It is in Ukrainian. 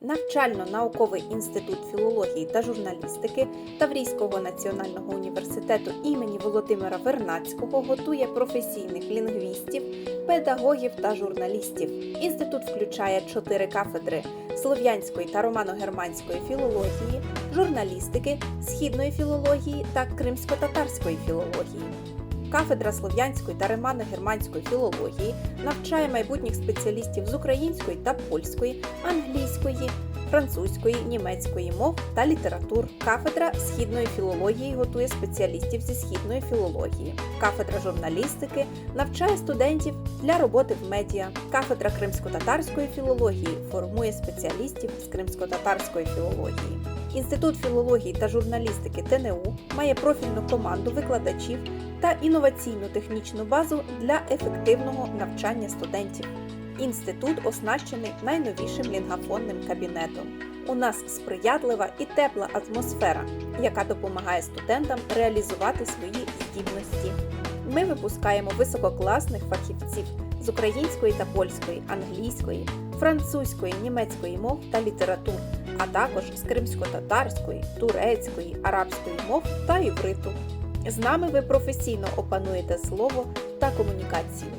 Навчально-науковий інститут філології та журналістики Таврійського національного університету імені Володимира Вернацького готує професійних лінгвістів, педагогів та журналістів. Інститут включає чотири кафедри слов'янської та романо-германської філології, журналістики, східної філології та кримсько-татарської філології. Кафедра слов'янської та романо-германської філології навчає майбутніх спеціалістів з української та польської, англійської, французької, німецької мов та літератур. Кафедра східної філології готує спеціалістів зі східної філології. Кафедра журналістики навчає студентів для роботи в медіа. Кафедра кримсько-татарської філології формує спеціалістів з кримсько-татарської філології. Інститут філології та журналістики ТНУ має профільну команду викладачів та інноваційну технічну базу для ефективного навчання студентів. Інститут оснащений найновішим лінгафонним кабінетом. У нас сприятлива і тепла атмосфера, яка допомагає студентам реалізувати свої здібності. Ми випускаємо висококласних фахівців з української та польської, англійської, французької, німецької мов та літератур, а також з кримсько-татарської, турецької, арабської мов та івриту. З нами ви професійно опануєте слово та комунікацію.